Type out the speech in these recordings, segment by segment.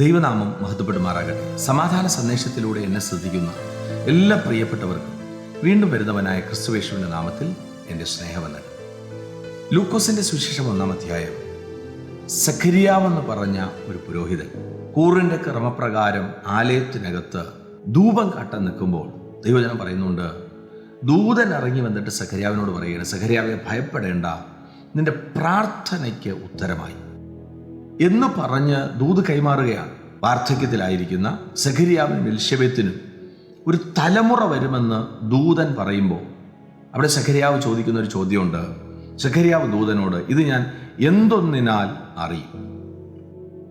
ദൈവനാമം മഹത്വപ്പെടുമാറാകട്ടെ. സമാധാന സന്ദേശത്തിലൂടെ എന്നെ ശ്രദ്ധിക്കുന്ന എല്ലാ പ്രിയപ്പെട്ടവർക്കും വീണ്ടും വരുന്നവനായ ക്രിസ്തുവേശുവിന്റെ നാമത്തിൽ എന്റെ സ്നേഹവന്ദനം. ലൂക്കോസിന്റെ സുവിശേഷം ഒന്നാം അധ്യായം. സഖരിയാവെന്ന് പറഞ്ഞ ഒരു പുരോഹിതൻ കൂറിന്റെ ക്രമപ്രകാരം ആലയത്തിനകത്ത് ധൂപം കാട്ടാൻ നിൽക്കുമ്പോൾ ദൈവജനം പറയുന്നുണ്ട് ദൂതൻ ഇറങ്ങി വന്നിട്ട് സഖരിയാവിനോട് പറയുകയാണ് സഖരിയാവെ ഭയപ്പെടേണ്ട. നിന്റെ പ്രാർത്ഥനയ്ക്ക് ഉത്തരമായി. എന്ന് പറഞ്ഞ് ദൂത് കൈമാറുകയാണ്. വാർദ്ധക്യത്തിലായിരിക്കുന്ന സഖരിയാവിനും എൽഷബത്തിനും ഒരു തലമുറ വരുമെന്ന് ദൂതൻ പറയുമ്പോൾ അവിടെ സഖരിയാവ് ചോദിക്കുന്ന ഒരു ചോദ്യമുണ്ട്. സഖരിയാവ് ദൂതനോട് ഇത് ഞാൻ എന്തൊന്നിനാൽ അറിയും?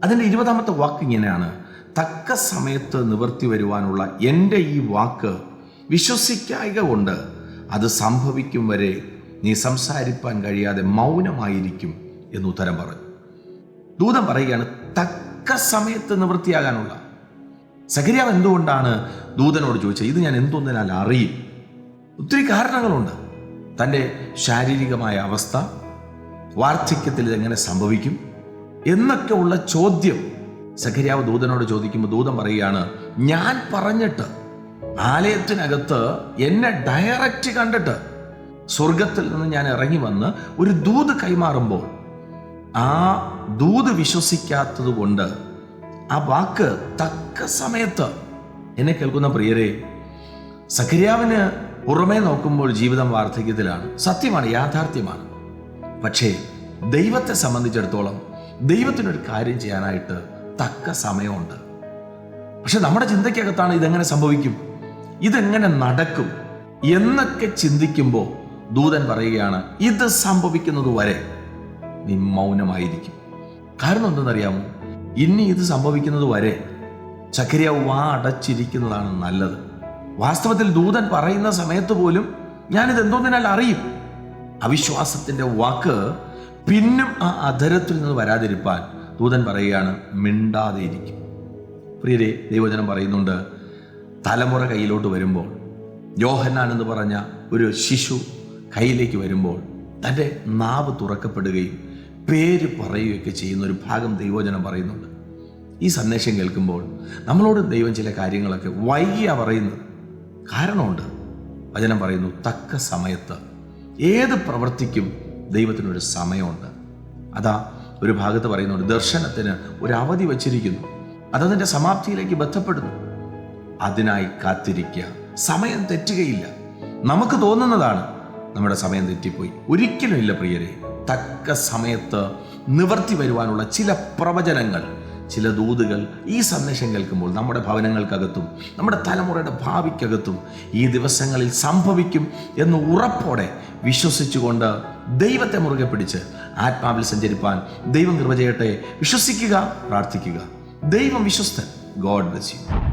അതിന്റെ ഇരുപതാമത്തെ വാക്ക് ഇങ്ങനെയാണ്. തക്ക സമയത്ത് നിവർത്തി വരുവാനുള്ള എന്റെ ഈ വാക്ക് വിശ്വസിക്കായക കൊണ്ട് അത് സംഭവിക്കും വരെ നീ സംസാരിപ്പാൻ കഴിയാതെ മൗനമായിരിക്കും എന്ന് ഉത്തരം പറഞ്ഞു. ദൂതൻ പറയുകയാണ് തക്ക സമയത്ത് നിവൃത്തിയാകാനുള്ള. സഖരിയാവ് എന്തുകൊണ്ടാണ് ദൂതനോട് ചോദിച്ചത്? ഇത് ഞാൻ എന്തൊന്നിനാൽ അറിയും. ഒത്തിരി കാരണങ്ങളുണ്ട്. തന്റെ ശാരീരികമായ അവസ്ഥ വാർദ്ധക്യത്തിൽ ഇതെങ്ങനെ സംഭവിക്കും എന്നൊക്കെ ഉള്ള ചോദ്യം സഖരിയാവ് ദൂതനോട് ചോദിക്കുമ്പോൾ ദൂതൻ പറയുകയാണ് ഞാൻ പറഞ്ഞിട്ട് ആലയത്തിനകത്ത് എന്നെ ഡയറക്റ്റ് കണ്ടിട്ട് സ്വർഗത്തിൽ നിന്ന് ഞാൻ ഇറങ്ങി വന്ന് ഒരു ദൂത് കൈമാറുമ്പോൾ ആ ദൂത് വിശ്വസിക്കാത്തത് കൊണ്ട് ആ വാക്ക് തക്ക സമയത്ത് എന്നെ കേൾക്കുന്ന പ്രിയരെ സഖരിയാവിന് പുറമേ നോക്കുമ്പോൾ ജീവിതം വാർദ്ധക്യത്തിലാണ്. സത്യമാണ് യാഥാർത്ഥ്യമാണ്. പക്ഷേ ദൈവത്തെ സംബന്ധിച്ചിടത്തോളം ദൈവത്തിനൊരു കാര്യം ചെയ്യാനായിട്ട് തക്ക സമയമുണ്ട്. പക്ഷെ നമ്മുടെ ചിന്തയ്ക്കകത്താണ് ഇതെങ്ങനെ സംഭവിക്കും? ഇതെങ്ങനെ നടക്കും? എന്നൊക്കെ ചിന്തിക്കുമ്പോൾ ദൂതൻ പറയുകയാണ് ഇത് സംഭവിക്കുന്നത് വരെ. നീ മൗനമായിരിക്കും. കാരണം എന്തെന്നറിയാമോ? ഇനി ഇത് സംഭവിക്കുന്നത് വരെ ചക്കരിയ വാ അടച്ചിരിക്കുന്നതാണ് നല്ലത്. വാസ്തവത്തിൽ ദൂതൻ പറയുന്ന സമയത്ത് പോലും ഞാനിത് എന്തോന്നിനാൽ അറിയും. അവിശ്വാസത്തിന്റെ വാക്ക് പിന്നും ആ അധരത്തിൽ നിന്ന് വരാതിരിപ്പാൻ ദൂതൻ പറയുകയാണ് മിണ്ടാതെ ഇരിക്കും പ്രിയരെ ദൈവജനം പറയുന്നുണ്ട് തലമുറ കയ്യിലോട്ട് വരുമ്പോൾ യോഹന്നാൻ എന്ന് പറഞ്ഞ ഒരു ശിശു കയ്യിലേക്ക് വരുമ്പോൾ തന്റെ നാവ് തുറക്കപ്പെടുകയും പേര് പറയുകയൊക്കെ ചെയ്യുന്ന ഒരു ഭാഗം ദൈവജനം പറയുന്നുണ്ട്. ഈ സന്ദേശം കേൾക്കുമ്പോൾ നമ്മളോട് ദൈവം ചില കാര്യങ്ങളൊക്കെ വൈകിയാ പറയുന്നത്. കാരണമുണ്ട്. വചനം പറയുന്നു തക്ക സമയത്ത് ഏത് പ്രവൃത്തിക്കും ദൈവത്തിനൊരു സമയമുണ്ട്. അതാ ഒരു ഭാഗത്ത് പറയുന്നുണ്ട് ദർശനത്തിന് ഒരു അവധി വച്ചിരിക്കുന്നു. അതതിന്റെ സമാപ്തിയിലേക്ക് ബന്ധപ്പെടുന്നു. അതിനായി കാത്തിരിക്കുക. സമയം തെറ്റുകയില്ല. നമുക്ക് തോന്നുന്നതാണ് നമ്മുടെ സമയം തെറ്റിപ്പോയി. ഒരിക്കലും ഇല്ല പ്രിയരെ. തക്ക സമയത്ത് നിവർത്തി വരുവാനുള്ള ചില പ്രവചനങ്ങൾ ചില ദൂതുകൾ ഈ സന്ദേശം കേൾക്കുമ്പോൾ നമ്മുടെ ഭവനങ്ങൾക്കകത്തും നമ്മുടെ തലമുറയുടെ ഭാവിക്കകത്തും ഈ ദിവസങ്ങളിൽ സംഭവിക്കും എന്ന് ഉറപ്പോടെ വിശ്വസിച്ചുകൊണ്ട് ദൈവത്തെ മുറുകെ പിടിച്ച് ആത്മാവിൽ സഞ്ചരിപ്പാൻ ദൈവം നിർവചയട്ടെ വിശ്വസിക്കുക പ്രാർത്ഥിക്കുക. ദൈവം വിശ്വസ്തൻ. God bless you.